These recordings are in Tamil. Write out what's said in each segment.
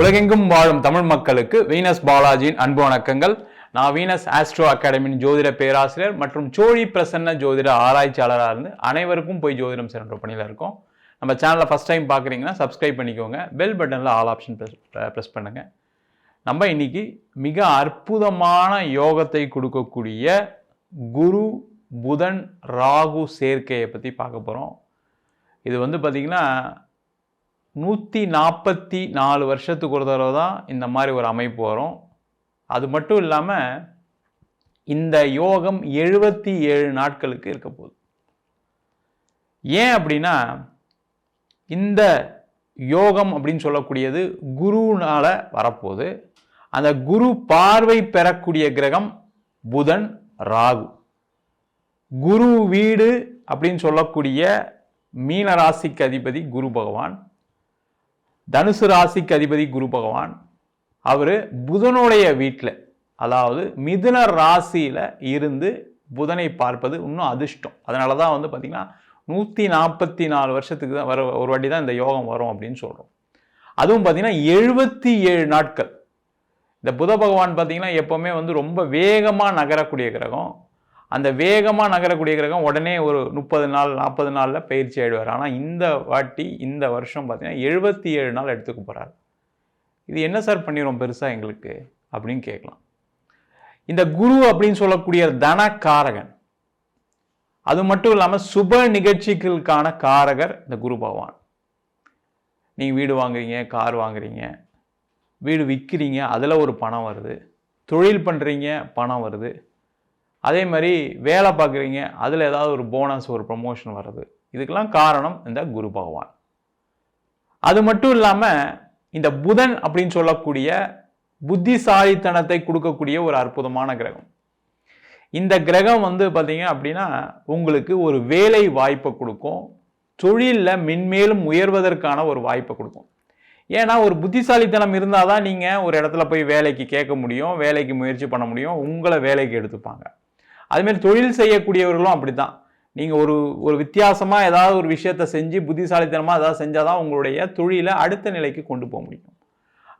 உலகெங்கும் வாழும் தமிழ் மக்களுக்கு வீனஸ் பாலாஜியின் அன்பு வணக்கங்கள். நான் வீனஸ் ஆஸ்ட்ரோ அகாடமியின் ஜோதிட பேராசிரியர் மற்றும் சோழி பிரசன்ன ஜோதிட ஆராய்ச்சியாளராக இருந்து அனைவருக்கும் போய் ஜோதிடம் சென்ற பணியில் இருக்கோம். நம்ம சேனலை ஃபஸ்ட் டைம் பார்க்குறீங்கன்னா சப்ஸ்கிரைப் பண்ணிக்கோங்க. பெல் பட்டனில் ஆல் ஆப்ஷன் ப்ரெஸ் ப்ரெஸ் பண்ணுங்கள் நம்ம இன்னைக்கு மிக அற்புதமான யோகத்தை கொடுக்கக்கூடிய குரு புதன் ராகு சேர்க்கையை பற்றி பார்க்க போகிறோம் இது வந்து பார்த்திங்கன்னா நூற்றி நாற்பத்தி நாலு வருஷத்துக்கு ஒரு தடவை தான் இந்த மாதிரி ஒரு அமைப்பு வரும். அது மட்டும் இல்லாமல் இந்த யோகம் எழுபத்தி ஏழு நாட்களுக்கு இருக்க போகுது. ஏன் அப்படின்னா இந்த யோகம் அப்படின்னு சொல்லக்கூடியது குருனால் வரப்போகுது. அந்த குரு பார்வை பெறக்கூடிய கிரகம் புதன் ராகு. குரு வீடு அப்படின்னு சொல்லக்கூடிய மீனராசிக்கு அதிபதி குரு பகவான். தனுசு ராசிக்கு அதிபதி குரு பகவான். அவர் புதனுடைய வீட்டில் அதாவது மிதுன ராசியில் இருந்து புதனை பார்ப்பது இன்னும் அதிர்ஷ்டம். அதனால தான் வந்து பார்த்திங்கன்னா நூற்றி நாற்பத்தி நாலு வருஷத்துக்கு தான் வர ஒரு வாட்டி தான் இந்த யோகம் வரும் அப்படின்னு சொல்கிறோம் அதுவும் பார்த்திங்கன்னா எழுபத்தி ஏழு நாட்கள். இந்த புத பகவான் பார்த்திங்கன்னா எப்போவுமே வந்து ரொம்ப வேகமாக நகரக்கூடிய கிரகம். அந்த வேகமாக நகரக்கூடிய கிரகம் உடனே ஒரு முப்பது நாள் நாற்பது நாளில் பயிற்சி ஆகிடுவார் ஆனால் இந்த வாட்டி இந்த வருஷம் பார்த்திங்கன்னா எழுபத்தி ஏழு நாள் எடுத்துக்க போகிறார் இது என்ன சார் பண்ணிடுவோம் பெருசாக எங்களுக்கு? அப்படின்னு கேட்கலாம். இந்த குரு அப்படின்னு சொல்லக்கூடிய தனக்காரகன் அது மட்டும் இல்லாமல் சுப நிகழ்ச்சிகளுக்கான காரகர் இந்த குரு பகவான். நீங்கள் வீடு வாங்குறீங்க கார் வாங்குறீங்க வீடு விற்கிறீங்க அதில் ஒரு பணம் வருது. தொழில் பண்ணுறீங்க பணம் வருது. அதே மாதிரி வேலை பார்க்குறீங்க அதில் ஏதாவது ஒரு போனஸ் ஒரு ப்ரமோஷன் வர்றது. இதுக்கெல்லாம் காரணம் இந்த குரு பகவான். அது மட்டும் இல்லாமல் இந்த புதன் அப்படின்னு சொல்லக்கூடிய புத்திசாலித்தனத்தை கொடுக்கக்கூடிய ஒரு அற்புதமான கிரகம். இந்த கிரகம் வந்து பார்த்தீங்க அப்படின்னா உங்களுக்கு ஒரு வேலை வாய்ப்பை கொடுக்கும். தொழிலில் மென்மேலும் உயர்வதற்கான ஒரு வாய்ப்பை கொடுக்கும். ஏன்னா ஒரு புத்திசாலித்தனம் இருந்தால் தான் நீங்கள் ஒரு இடத்துல போய் வேலைக்கு கேட்க முடியும் வேலைக்கு முயற்சி பண்ண முடியும் உங்களை வேலைக்கு எடுத்துப்பாங்க. அதுமாரி தொழில் செய்யக்கூடியவர்களும் அப்படி தான் நீங்கள் ஒரு ஒரு வித்தியாசமாக ஏதாவது ஒரு விஷயத்த செஞ்சு புத்திசாலித்தனமாக ஏதாவது செஞ்சால் தான் உங்களுடைய தொழிலை அடுத்த நிலைக்கு கொண்டு போக முடியும்.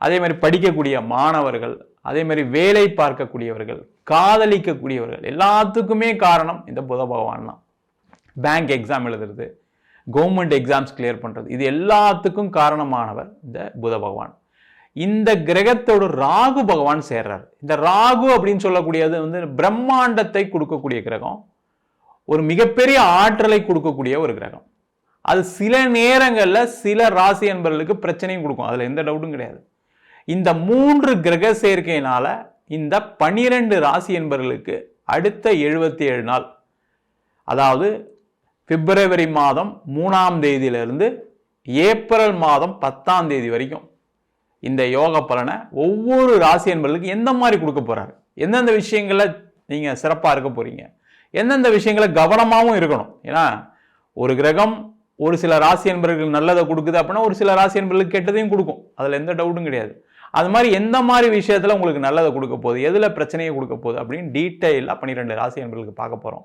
அதே மாதிரி படிக்கக்கூடிய மாணவர்கள் அதே மாதிரி வேலை பார்க்கக்கூடியவர்கள் காதலிக்கக்கூடியவர்கள் எல்லாத்துக்குமே காரணம் இந்த புத பகவான் தான். பேங்க் எக்ஸாம் எழுதுறது கவர்மெண்ட் எக்ஸாம்ஸ் கிளியர் பண்ணுறது இது எல்லாத்துக்கும் காரணமானவர் இந்த புத பகவான். இந்த கிரகத்தோட ராகு பகவான் சேர்றார். இந்த ராகு அப்படின்னு சொல்லக்கூடியது வந்து பிரம்மாண்டத்தை கொடுக்கக்கூடிய கிரகம். ஒரு மிகப்பெரிய ஆற்றலை கொடுக்கக்கூடிய ஒரு கிரகம். அது சில நேரங்களில் சில ராசி என்பவர்களுக்கு பிரச்சனையும் கொடுக்கும். அதில் எந்த டவுட்டும் கிடையாது. இந்த மூன்று கிரக சேர்க்கையினால இந்த பனிரெண்டு ராசி என்பவர்களுக்கு அடுத்த எழுபத்தி ஏழு நாள் அதாவது பிப்ரவரி மாதம் மூணாம் தேதியிலிருந்து ஏப்ரல் மாதம் பத்தாம் தேதி வரைக்கும் இந்த யோக பலனை ஒவ்வொரு ராசி என்பர்களுக்கு எந்த மாதிரி கொடுக்க போகிறாரு எந்தெந்த விஷயங்களில் நீங்கள் சிறப்பாக இருக்க போகிறீங்க எந்தெந்த விஷயங்களை கவனமாகவும் இருக்கணும். ஏன்னா ஒரு கிரகம் ஒரு சில ராசி என்பர்களுக்கு நல்லதை கொடுக்குது அப்படின்னா ஒரு சில ராசி என்பர்களுக்கு கெட்டதையும் கொடுக்கும். அதில் எந்த டவுட்டும் கிடையாது. அது மாதிரி எந்த மாதிரி விஷயத்தில் உங்களுக்கு நல்லதை கொடுக்க போகுது? எதில் பிரச்சனையை கொடுக்க போகுது? அப்படின்னு டீட்டெயிலாக பன்னிரெண்டு ராசி என்பர்களுக்கு பார்க்க போகிறோம்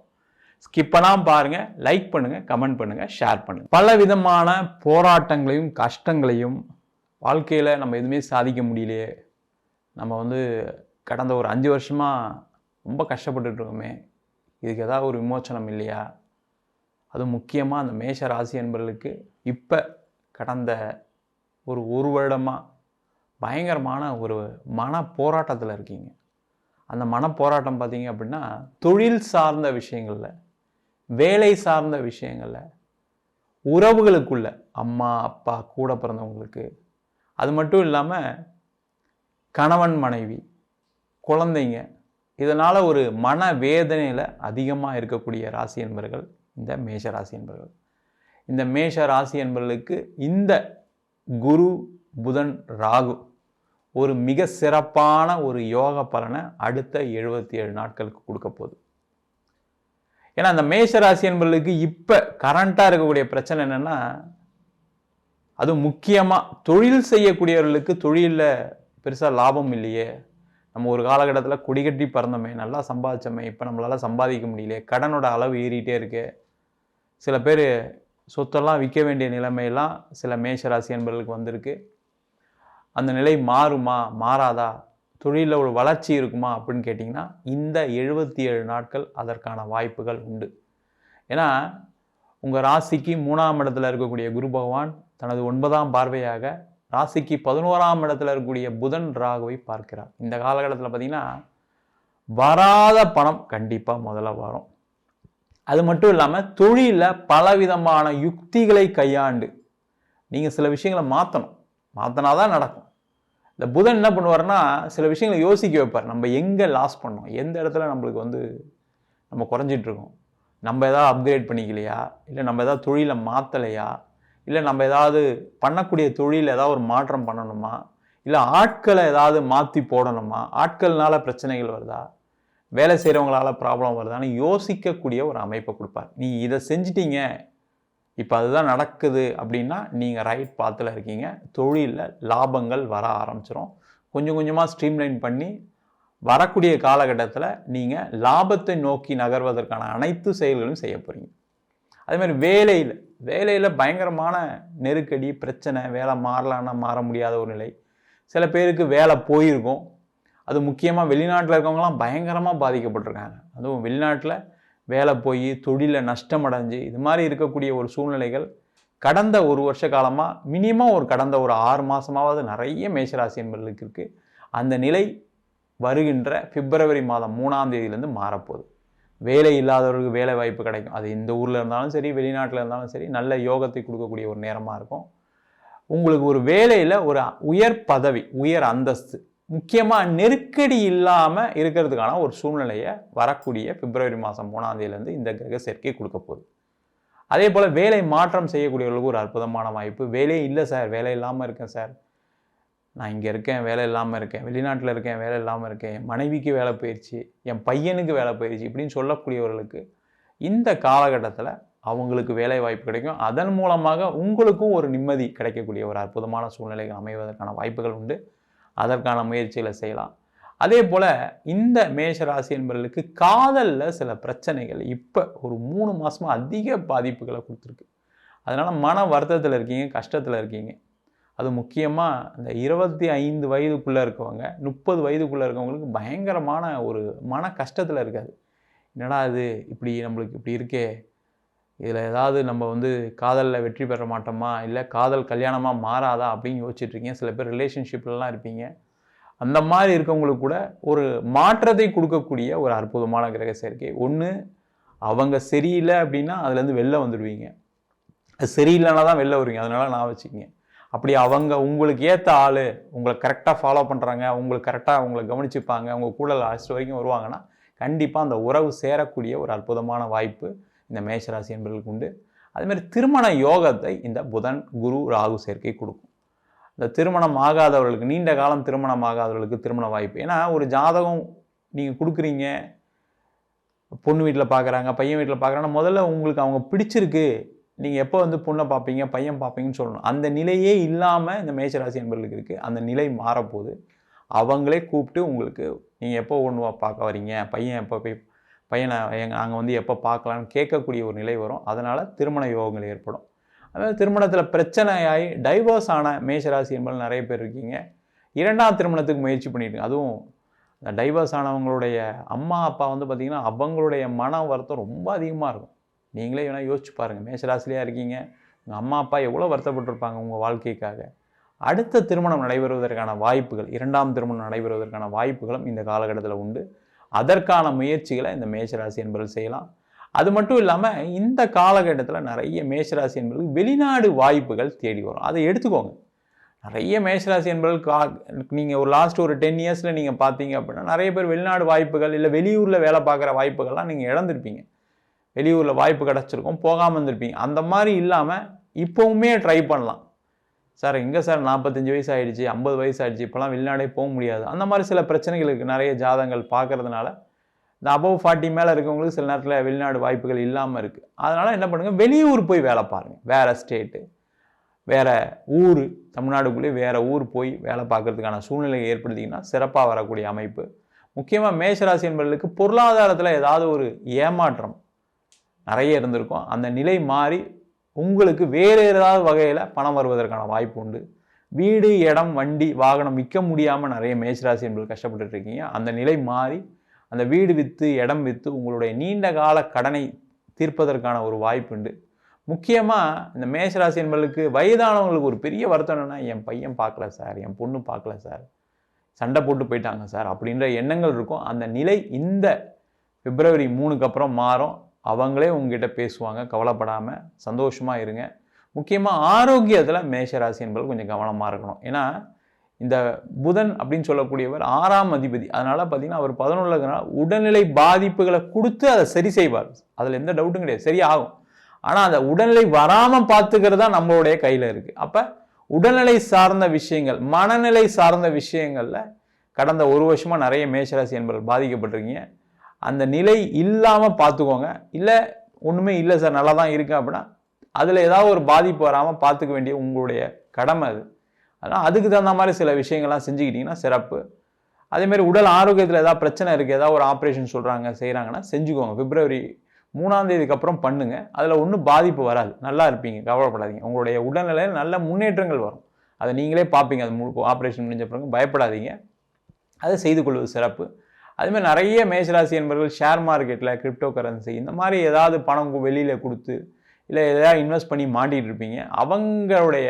ஸ்கிப்பெல்லாம் பாருங்கள் லைக் பண்ணுங்கள் கமெண்ட் பண்ணுங்கள் ஷேர் பண்ணுங்கள் பல விதமான போராட்டங்களையும் கஷ்டங்களையும் வாழ்க்கையில் நம்ம எதுவுமே சாதிக்க முடியலையே. நம்ம வந்து கடந்த ஒரு அஞ்சு வருஷமாக ரொம்ப கஷ்டப்பட்டுருக்கோமே இதுக்கு ஏதாவது ஒரு விமோச்சனம் இல்லையா? அதுவும் முக்கியமாக அந்த மேஷ ராசி என்பவர்களுக்கு இப்போ கடந்த ஒரு ஒரு வருடமாக பயங்கரமான ஒரு மன போராட்டத்தில் இருக்கீங்க. அந்த மன போராட்டம் பார்த்தீங்க அப்படின்னா தொழில் சார்ந்த விஷயங்களில் வேலை சார்ந்த விஷயங்களில் உறவுகளுக்குள்ள அம்மா அப்பா கூட பிறந்தவங்களுக்கு அது மட்டும் இல்லாமல் கணவன் மனைவி குழந்தைங்க இதனால் ஒரு மன வேதனையில் அதிகமாக இருக்கக்கூடிய ராசி என்பர்கள் இந்த மேஷ ராசி என்பர்கள். இந்த மேஷ ராசி என்பர்களுக்கு இந்த குரு புதன் ராகு ஒரு மிக சிறப்பான ஒரு யோக பலனை அடுத்த எழுபத்தி ஏழு நாட்களுக்கு கொடுக்க போகுது. ஏன்னா அந்த மேஷ ராசி என்பர்களுக்கு இப்போ கரண்ட்டாக இருக்கக்கூடிய பிரச்சனை என்னென்னா அது முக்கியமாக தொழில் செய்யக்கூடியவர்களுக்கு தொழிலில் பெருசாக லாபம் இல்லையே. நம்ம ஒரு காலகட்டத்தில் கொடிகட்டி பறந்தோமே நல்லா சம்பாதிச்சோமே இப்போ நம்மளால் சம்பாதிக்க முடியலையே. கடனோட அளவு ஏறிட்டே இருக்கு. சில பேர் சொத்தெல்லாம் விற்க வேண்டிய நிலைமையெல்லாம் சில மேஷ ராசி என்பவர்களுக்கு வந்திருக்கு. அந்த நிலை மாறுமா மாறாதா? தொழிலில் ஒரு வளர்ச்சி இருக்குமா அப்படின்னு கேட்டிங்கன்னா இந்த எழுபத்தி ஏழு நாட்கள் அதற்கான வாய்ப்புகள் உண்டு. ஏன்னா உங்கள் ராசிக்கு மூணாம் இடத்துல இருக்கக்கூடிய குரு பகவான் தனது ஒன்பதாம் பார்வையாக ராசிக்கு பதினோராம் இடத்துல இருக்கக்கூடிய புதன் ராகுவை பார்க்கிறார். இந்த காலகட்டத்தில் பார்த்தீங்கன்னா வராத பணம் கண்டிப்பாக முதல்ல வரும். அது மட்டும் இல்லாமல் தொழிலில் பலவிதமான யுக்திகளை கையாண்டு நீங்கள் சில விஷயங்களை மாற்றணும் மாற்றினா தான் நடக்கும். இந்த புதன் என்ன பண்ணுவார்னா சில விஷயங்களை யோசிக்க வைப்பார். நம்ம எங்கே லாஸ் பண்ணோம்? எந்த இடத்துல நம்மளுக்கு வந்து நம்ம குறைஞ்சிட்ருக்கோம் நம்ம ஏதாவது அப்கிரேட் பண்ணிக்கலையா? இல்லை நம்ம ஏதாவது தொழிலை மாற்றலையா இல்லை நம்ம ஏதாவது பண்ணக்கூடிய தொழில் ஏதாவது ஒரு மாற்றம் பண்ணணுமா? இல்லை ஆட்களை ஏதாவது மாற்றி போடணுமா? ஆட்கள்னால பிரச்சனைகள் வருதா? வேலை செய்கிறவங்களால ப்ராப்ளம் வருதான்னு யோசிக்கக்கூடிய ஒரு அமைப்பை கொடுப்பார். நீ இதை செஞ்சிட்டீங்க. இப்போ அதுதான் நடக்குது அப்படின்னா நீங்கள் ரைட் பாத்தில் இருக்கீங்க. தொழிலில் லாபங்கள் வர ஆரம்பிச்சிடும் கொஞ்சம் கொஞ்சமாக ஸ்ட்ரீம்லைன் பண்ணி வரக்கூடிய காலகட்டத்தில் நீங்கள் லாபத்தை நோக்கி நகர்வதற்கான அனைத்து செயல்களும் செய்ய போகிறீங்க அதே மாதிரி வேலையில் வேலையில் பயங்கரமான நெருக்கடி பிரச்சனை வேலை மாறலான்னா மாற முடியாத ஒரு நிலை. சில பேருக்கு வேலை போயிருக்கும். அது முக்கியமாக வெளிநாட்டில் இருக்கவங்களாம் பயங்கரமாக பாதிக்கப்பட்டிருக்காங்க. அதுவும் வெளிநாட்டில் வேலை போய் தொழிலில் நஷ்டம் அடைஞ்சு இது மாதிரி இருக்கக்கூடிய ஒரு சூழ்நிலைகள் கடந்த ஒரு வருஷ காலமாக மினிமம் ஒரு கடந்த ஒரு ஆறு மாதமாவது நிறைய மேஷராசி என்பர்களுக்கு இருக்குது அந்த நிலை வருகின்ற பிப்ரவரி மாதம் மூணாம் தேதியிலேருந்து மாறப்போகுது. வேலை இல்லாதவர்களுக்கு வேலை வாய்ப்பு கிடைக்கும். அது இந்த ஊரில் இருந்தாலும் சரி வெளிநாட்டில் இருந்தாலும் சரி நல்ல யோகத்தை கொடுக்கக்கூடிய ஒரு நேரமாக இருக்கும். உங்களுக்கு ஒரு வேலையில் ஒரு உயர் பதவி உயர் அந்தஸ்து முக்கியமாக நெருக்கடி இல்லாமல் இருக்கிறதுக்கான ஒரு சூழ்நிலையை வரக்கூடிய பிப்ரவரி மாதம் மூணாந்தேதியிலேருந்து இந்த கிரக சேர்க்கை கொடுக்க போகுது. அதே போல் வேலை மாற்றம் செய்யக்கூடியவர்களுக்கு ஒரு அற்புதமான வாய்ப்பு. வேலையே இல்லை சார் வேலை இல்லாமல் இருக்கேன் சார். நான் இங்கே இருக்கேன் வேலை இல்லாமல் இருக்கேன் வெளிநாட்டில் இருக்கேன் வேலை இல்லாமல் இருக்கேன் என் மனைவிக்கு வேலை போயிடுச்சு என் பையனுக்கு வேலை போயிடுச்சு இப்படின்னு சொல்லக்கூடியவர்களுக்கு இந்த காலகட்டத்தில் அவங்களுக்கு வேலை வாய்ப்பு கிடைக்கும். அதன் மூலமாக உங்களுக்கும் ஒரு நிம்மதி கிடைக்கக்கூடிய ஒரு அற்புதமான சூழ்நிலைகள் அமைவதற்கான வாய்ப்புகள் உண்டு. அதற்கான முயற்சிகளை செய்யலாம். அதே போல் இந்த மேஷராசி என்பவர்களுக்கு காதலில் சில பிரச்சனைகள் இப்போ ஒரு மூணு மாதமாக அதிக பாதிப்புகளை கொடுத்துருக்கு. அதனால் மன வருத்தத்தில் இருக்கீங்க கஷ்டத்தில் இருக்கீங்க. அது முக்கியமாக இந்த இருபத்தி ஐந்து வயதுக்குள்ளே இருக்கவங்க முப்பது வயதுக்குள்ளே இருக்கவங்களுக்கு பயங்கரமான ஒரு மன கஷ்டத்தில் இருக்காது. என்னடா அது இப்படி நம்மளுக்கு இப்படி இருக்கே. இதில் ஏதாவது நம்ம வந்து காதலில் வெற்றி பெற மாட்டோமா? இல்லை காதல் கல்யாணமாக மாறாதா? அப்படின்னு யோசிச்சுட்ருக்கீங்க சில பேர் ரிலேஷன்ஷிப்லலாம் இருப்பீங்க. அந்த மாதிரி இருக்கவங்களுக்கு கூட ஒரு மாற்றத்தை கொடுக்கக்கூடிய ஒரு அற்புதமான கிரக சேர்க்கை. ஒன்று அவங்க சரியில்லை அப்படின்னா அதுலேருந்து வெளில வந்துடுவீங்க. அது சரியில்லைன்னா தான் வெளில வருவீங்க. அதனால நான் வச்சுக்கிங்க. அப்படி அவங்க உங்களுக்கு ஏற்ற ஆள் உங்களை கரெக்டாக ஃபாலோ பண்ணுறாங்க உங்களுக்கு கரெக்டாக உங்களை கவனிச்சுப்பாங்க உங்கள் கூட லாஸ்ட் வரைக்கும் வருவாங்கன்னா கண்டிப்பாக அந்த உறவு சேரக்கூடிய ஒரு அற்புதமான வாய்ப்பு இந்த மேஷராசி என்பவர்களுக்கு உண்டு. அதுமாரி திருமண யோகத்தை இந்த புதன் குரு ராகு சேர்க்கை கொடுக்கும். இந்த திருமணம் ஆகாதவர்களுக்கு நீண்ட காலம் திருமணம் ஆகாதவர்களுக்கு திருமண வாய்ப்பு. ஏன்னா ஒரு ஜாதகம் நீங்கள் கொடுக்குறீங்க பொண்ணு வீட்டில் பார்க்குறாங்க பையன் வீட்டில் பார்க்குறாங்கன்னா முதல்ல உங்களுக்கு அவங்க பிடிச்சிருக்கு நீங்கள் எப்போ வந்து பொண்ணை பார்ப்பீங்க பையன் பார்ப்பீங்கன்னு சொல்லணும். அந்த நிலையே இல்லாமல் இந்த மேச்சராசி என்பர்களுக்கு இருக்குது அந்த நிலை மாறப்போகுது. அவங்களே கூப்பிட்டு உங்களுக்கு நீங்கள் எப்போ ஒன்று பார்க்க வரீங்க பையன் எப்போ போய் பையனை எங்கள் நாங்கள் வந்து எப்போ பார்க்கலான்னு கேட்கக்கூடிய ஒரு நிலை வரும். அதனால் திருமண யோகங்கள் ஏற்படும். அதாவது திருமணத்தில் பிரச்சனையாகி டைவர்ஸ் ஆன மேஷராசி என்பது நிறைய பேர் இருக்கீங்க. இரண்டாம் திருமணத்துக்கு முயற்சி பண்ணிட்டு அதுவும் இந்த டைவர்ஸ் ஆனவங்களுடைய அம்மா அப்பா வந்து பார்த்திங்கன்னா அவங்களுடைய மன வருத்தம் ரொம்ப அதிகமாக இருக்கும். நீங்களே வேணால் யோசிச்சு பாருங்கள் மேஷராசிலையாக இருக்கீங்க. உங்கள் அம்மா அப்பா எவ்வளோ வருத்தப்பட்டிருப்பாங்க உங்கள் வாழ்க்கைக்காக. அடுத்த திருமணம் நடைபெறுவதற்கான வாய்ப்புகள் இரண்டாம் திருமணம் நடைபெறுவதற்கான வாய்ப்புகளும் இந்த காலகட்டத்தில் உண்டு. அதற்கான முயற்சிகளை இந்த மேஷராசி என்பவர்கள் செய்யலாம். அது மட்டும் இல்லாமல் இந்த காலகட்டத்தில் நிறைய மேஷராசி என்பவர்களுக்கு வெளிநாடு வாய்ப்புகள் தேடி வரும். அதை எடுத்துக்கோங்க. நிறைய மேஷராசி என்பவர்கள் கா நீங்கள் ஒரு லாஸ்ட் ஒரு டென் இயர்ஸில் நீங்கள் பார்த்தீங்க அப்படின்னா நிறைய பேர் வெளிநாடு வாய்ப்புகள் இல்லை வெளியூரில் வேலை பார்க்குற வாய்ப்புகள்லாம் நீங்கள் இழந்திருப்பீங்க. வெளியூரில் வாய்ப்பு கிடச்சிருக்கும் போகாமல் இருந்திருப்பீங்க. அந்த மாதிரி இல்லாமல் இப்போவுமே ட்ரை பண்ணலாம். சார் எங்கே சார் நாற்பத்தஞ்சு வயசு ஆகிடுச்சு ஐம்பது வயசு ஆகிடுச்சு இப்போலாம் வெளிநாடே போக முடியாது. அந்த மாதிரி சில பிரச்சனைகள் இருக்குது நிறைய ஜாதங்கள் பார்க்குறதுனால இந்த அபவ் ஃபார்ட்டி மேலே இருக்கவங்களுக்கு சில நேரத்தில் வெளிநாடு வாய்ப்புகள் இல்லாமல் இருக்குது அதனால் என்ன பண்ணுங்கள் வெளியூர் போய் வேலை பாருங்கள் வேறு ஸ்டேட்டு வேறு ஊர் தமிழ்நாடுக்குள்ளேயே வேறு ஊர் போய் வேலை பார்க்குறதுக்கான சூழ்நிலையை ஏற்படுத்திங்கன்னா சிறப்பாக வரக்கூடிய அமைப்பு. முக்கியமாக மேஷராசி என்பவர்களுக்கு பொருளாதாரத்தில் ஏதாவது ஒரு ஏமாற்றம் நிறைய இருந்திருக்கும். அந்த நிலை மாறி உங்களுக்கு வேறு ஏதாவது வகையில் பணம் வருவதற்கான வாய்ப்பு உண்டு. வீடு இடம் வண்டி வாகனம் விற்க முடியாமல் நிறைய மேஷராசி என்பது கஷ்டப்பட்டுட்டு இருக்கீங்க. அந்த நிலை மாறி அந்த வீடு விற்று இடம் விற்று உங்களுடைய நீண்ட கால கடனை தீர்ப்பதற்கான ஒரு வாய்ப்பு உண்டு. முக்கியமாக இந்த மேஷராசி என்பதுக்கு வயதானவங்களுக்கு ஒரு பெரிய வருத்தம் என்னென்னா என் பையன் பார்க்கல சார் என் பொண்ணு பார்க்கல சார் சண்டை போட்டு போயிட்டாங்க சார் அப்படின்ற எண்ணங்கள் இருக்கும். அந்த நிலை இந்த பிப்ரவரி மூணுக்கு அப்புறம் மாறும். அவங்களே உங்ககிட்ட பேசுவாங்க கவலைப்படாமல் சந்தோஷமாக இருங்க. முக்கியமாக ஆரோக்கியத்தில் மேஷராசி என்பது கொஞ்சம் கவனமாக இருக்கணும். ஏன்னா இந்த புதன் அப்படின்னு சொல்லக்கூடியவர் ஆறாம் அதிபதி. அதனால் பார்த்தீங்கன்னா அவர் பதினொன்றுல உடல்நிலை பாதிப்புகளை கொடுத்து அதை சரி செய்வார். அதில் எந்த டவுட்டும் கிடையாது. சரியாகும். ஆனால் அந்த உடல்நிலை வராமல் பார்த்துக்கிறது தான் நம்மளுடைய கையில் இருக்குது அப்போ உடல்நிலை சார்ந்த விஷயங்கள் மனநிலை சார்ந்த விஷயங்களில் கடந்த ஒரு வருஷமாக நிறைய மேஷராசி என்பவர்கள் பாதிக்கப்பட்டிருக்கீங்க. அந்த நிலை இல்லாமல் பார்த்துக்கோங்க இல்லை ஒன்றுமே இல்லை சார் நல்லா தான் இருக்குது அப்படின்னா அதில் ஏதாவது ஒரு பாதிப்பு வராமல் பார்த்துக்க வேண்டிய உங்களுடைய கடமை அது. அதனால் அதுக்கு தகுந்த மாதிரி சில விஷயங்கள்லாம் செஞ்சுக்கிட்டிங்கன்னா சிறப்பு. அதேமாதிரி உடல் ஆரோக்கியத்தில் ஏதாவது பிரச்சனை இருக்குது ஏதாவது ஒரு ஆப்ரேஷன் சொல்கிறாங்க செய்கிறாங்கன்னா செஞ்சுக்கோங்க. பிப்ரவரி மூணாம் தேதிக்கு அப்புறம் பண்ணுங்கள் அதில் ஒன்றும் பாதிப்பு வராது. நல்லா இருப்பீங்க கவலைப்படாதீங்க. உங்களுடைய உடல்நிலையில் நல்ல முன்னேற்றங்கள் வரும். அதை நீங்களே பார்ப்பீங்க அது முழு ஆப்ரேஷன் முடிஞ்ச பிறகு. பயப்படாதீங்க. அதை செய்து கொள்வது சிறப்பு. அதுமாதிரி நிறைய மேஷராசி என்பவர்கள் ஷேர் மார்க்கெட்டில் கிரிப்டோ கரன்சி இந்த மாதிரி ஏதாவது பணம் வெளியில் கொடுத்து இல்லை எதாவது இன்வெஸ்ட் பண்ணி மாட்டிகிட்டு இருப்பீங்க. அவங்களுடைய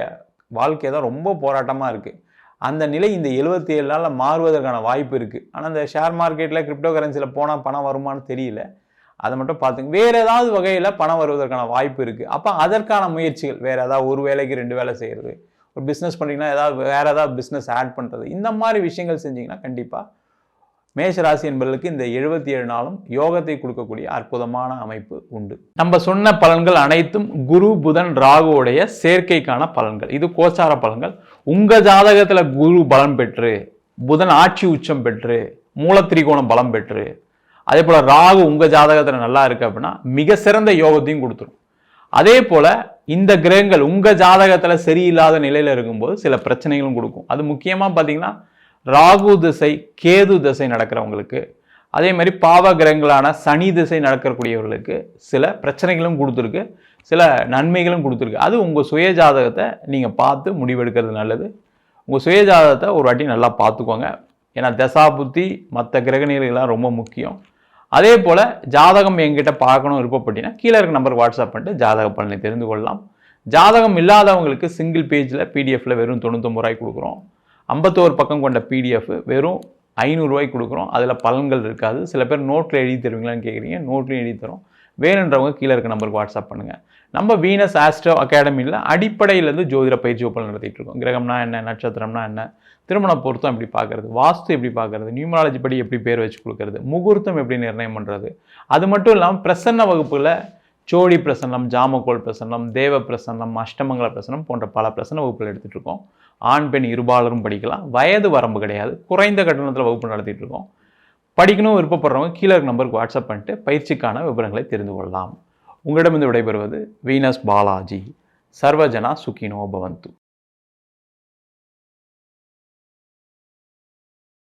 வாழ்க்கை தான் ரொம்ப போராட்டமாக இருக்குது அந்த நிலை இந்த எழுபத்தி ஏழு நாளில் மாறுவதற்கான வாய்ப்பு இருக்குது ஆனால் இந்த ஷேர் மார்க்கெட்டில் கிரிப்டோ கரன்சியில் போனால் பணம் வருமானு தெரியல. அதை மட்டும் பார்த்துங்க. வேறு ஏதாவது வகையில் பணம் வருவதற்கான வாய்ப்பு இருக்குது அப்போ அதற்கான முயற்சிகள் வேறு ஏதாவது ஒரு வேலைக்கு ரெண்டு வேலை செய்கிறது ஒரு பிஸ்னஸ் பண்ணிங்கன்னா ஏதாவது வேறு ஏதாவது பிஸ்னஸ் ஆட் பண்ணுறது இந்த மாதிரி விஷயங்கள் செஞ்சிங்கன்னா கண்டிப்பாக மேஷராசி என்பவர்களுக்கு இந்த எழுபத்தி ஏழு நாளும் யோகத்தை கொடுக்கக்கூடிய அற்புதமான அமைப்பு உண்டு. நம்ம சொன்ன பலன்கள் அனைத்தும் குரு புதன் ராகுவுடைய சேர்க்கைக்கான பலன்கள். இது கோச்சார பலன்கள். உங்க ஜாதகத்துல குரு பலம் பெற்று புதன் ஆட்சி உச்சம் பெற்று மூலத்திரிகோணம் பலம் பெற்று அதே போல ராகு உங்க ஜாதகத்துல நல்லா இருக்கு அப்படின்னா மிக சிறந்த யோகத்தையும் கொடுத்துரும். அதே போல இந்த கிரகங்கள் உங்க ஜாதகத்துல சரியில்லாத நிலையில இருக்கும்போது சில பிரச்சனைகளும் கொடுக்கும். அது முக்கியமா பாத்தீங்கன்னா ராகு திசை கேது திசை நடக்கிறவங்களுக்கு அதே மாதிரி பாவ கிரகங்களான சனி திசை நடக்கக்கூடியவர்களுக்கு சில பிரச்சனைகளும் கொடுத்துருக்கு சில நன்மைகளும் கொடுத்துருக்கு. அது உங்கள் சுய ஜாதகத்தை நீங்கள் பார்த்து முடிவெடுக்கிறது நல்லது. உங்கள் சுய ஜாதகத்தை ஒரு வாட்டி நல்லா பார்த்துக்கோங்க. ஏன்னா தசா புத்தி மற்ற கிரகநிலைகள்லாம் ரொம்ப முக்கியம். அதே போல் ஜாதகம் எங்கிட்ட பார்க்கணும் விருப்பப்பட்டீங்கன்னா கீழே இருக்க நம்பருக்கு வாட்ஸ்அப் பண்ணிட்டு ஜாதக பலனை தெரிந்து கொள்ளலாம். ஜாதகம் இல்லாதவங்களுக்கு சிங்கிள் பேஜில் பிடிஎஃப்பில் வெறும் தொண்ணூத்தொம்பது ரூபாய் கொடுக்குறோம். ஐம்பத்தோரு பக்கம் கொண்ட பிடிஎஃப் வெறும் ஐநூறுரூவாய்க்கு கொடுக்குறோம். அதில் பலன்கள் இருக்காது. சில பேர் நோட்டில் எழுதி தருவீங்களான்னு கேட்குறீங்க நோட்லையும் எழுதி தரோம் வேணுன்றவங்க கீழே இருக்க நம்பருக்கு வாட்ஸ்அப் பண்ணுங்கள் நம்ம வீனஸ் ஆஸ்ட்ரோ அகாடமியில் அடிப்படையிலேருந்து ஜோதிட பயிற்சி ஒப்பல் நடத்திட்டு இருக்கோம். கிரகம்னா என்ன நட்சத்திரம்னா என்ன திருமண பொருத்தம் எப்படி பார்க்குறது வாஸ்து எப்படி பார்க்கறது நியூமராலஜி படி எப்படி பேர் வச்சு கொடுக்கறது முகூர்த்தம் எப்படி நிர்ணயம் பண்ணுறது அது மட்டும் இல்லாமல் பிரசன்ன வகுப்பில் சோழி பிரசன்னம் ஜாமக்கோள் பிரசன்னம் தேவ பிரசன்னம் அஷ்டமங்கல பிரசன்னம் போன்ற பல பிரசன்ன வகுப்புகள் எடுத்துகிட்டு இருக்கோம். ஆண் பெண் இருபாலரும் படிக்கலாம். வயது வரம்பு கிடையாது. குறைந்த கட்டணத்தில் வகுப்பு நடத்திட்டு இருக்கோம். படிக்கணும் விருப்பப்படுறவங்க கீழே இருக்க நம்பருக்கு வாட்ஸ்அப் பண்ணிட்டு பயிற்சிக்கான விவரங்களை தெரிந்து கொள்ளலாம். உங்களிடமிருந்து விடைபெறுவது வீனஸ் பாலாஜி. சர்வஜனா சுகினோ பவந்து.